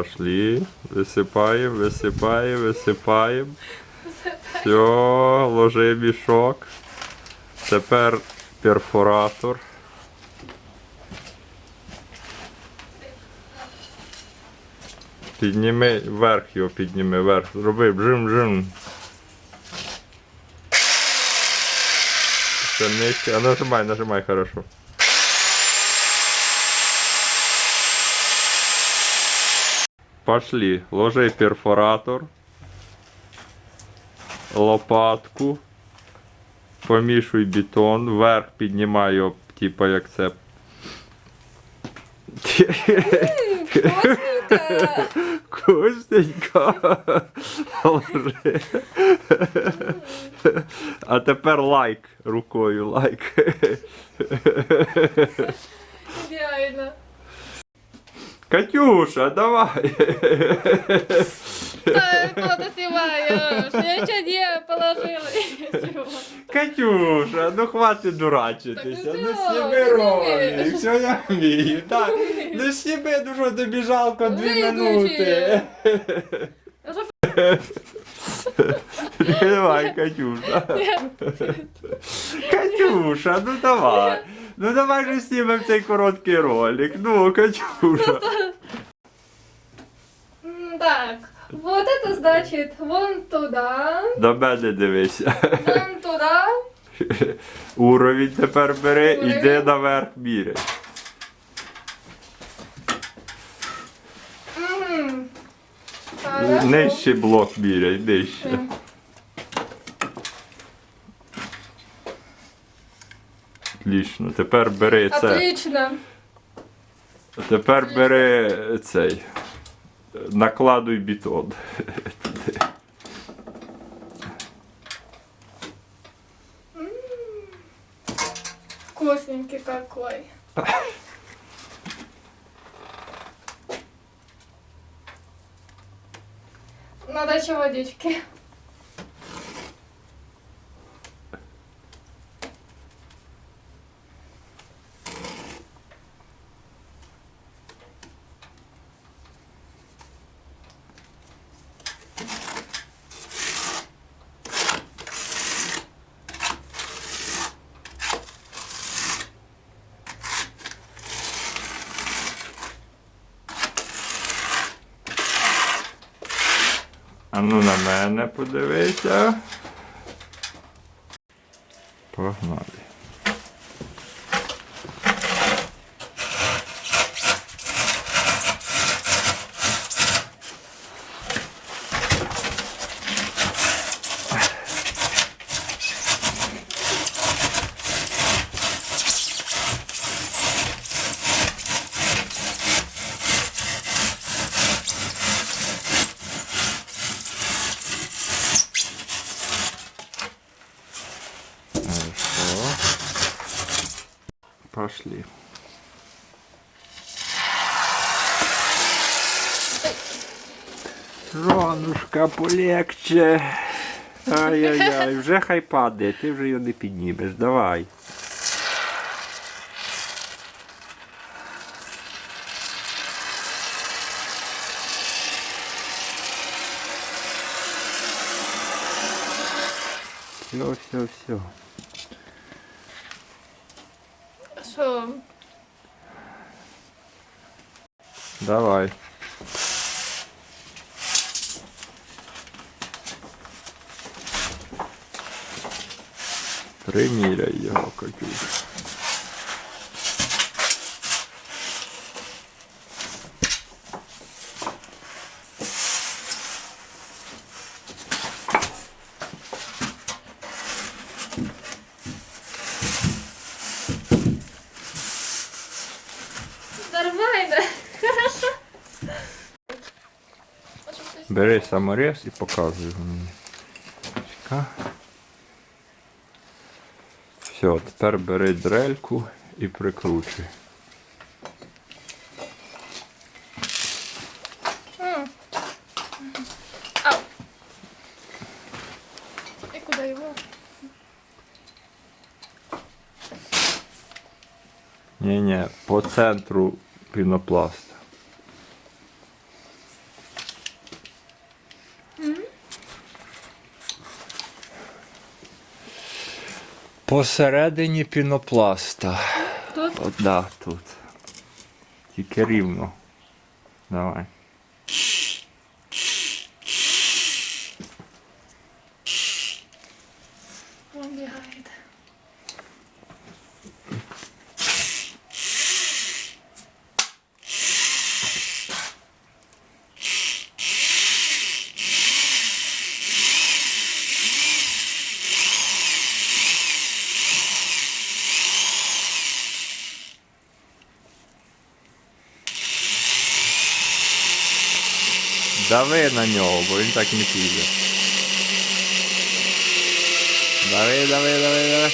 Пошли. Висипаємо, висипаємо, висипаємо. Все, ложи мішок. Тепер перфоратор. Підніми вверх його, підніми вверх. Зроби бжим-бжим. А нажимай, нажимай хорошо. Пошли. Ложи перфоратор. Лопатку. Помішуй бетон. Вверх піднімай його, типа як це. Костенька. Ложи. А тепер лайк рукою лайк. Ідеально. Катюша, давай. Та, Кто ты снимаешь? Я что не положила? Катюша, ну хватит дурачитися. Ну сніми ти ролик, вмієш. все я вмію. Так, ну сніми, ну що тобі жалко дві минути. Давай, Катюша. Катюша, ну давай. Ну давай же знімемо цей короткий ролик. Ну, Катюша. М, Так, вот это значит вон туда, До мене дивися. вон туда. Уровень тепер бери, Уровень. іди наверх міряй. Мгм. Хорошо. Нижче блок міряй, нижче. М. Отлично. Тепер бери це. Отлично. Тепер бери цей. Накладуй бетон. Туди. Вкусненький какой. Надо еще водички. А ну на мене подивися. Погнали. Пошли. Ронушка, полегче. Ай-яй-яй, вже хай падає, ти вже його не піднімеш. Давай. Все, все, все. Что? Давай. Приміряй його, Катюш. Нормально. Хорошо. Бери саморез і показуй його мені. Чека. Все, тепер бери дрельку і прикручуй. М. Ау. И куда его? Ні-ні, по центру пінопласта. Посередині пінопласта. Тут? От, да, тут. Тільки рівно. Давай. Дави на нього, бо він так не піде. Дави, дави, дави, дави.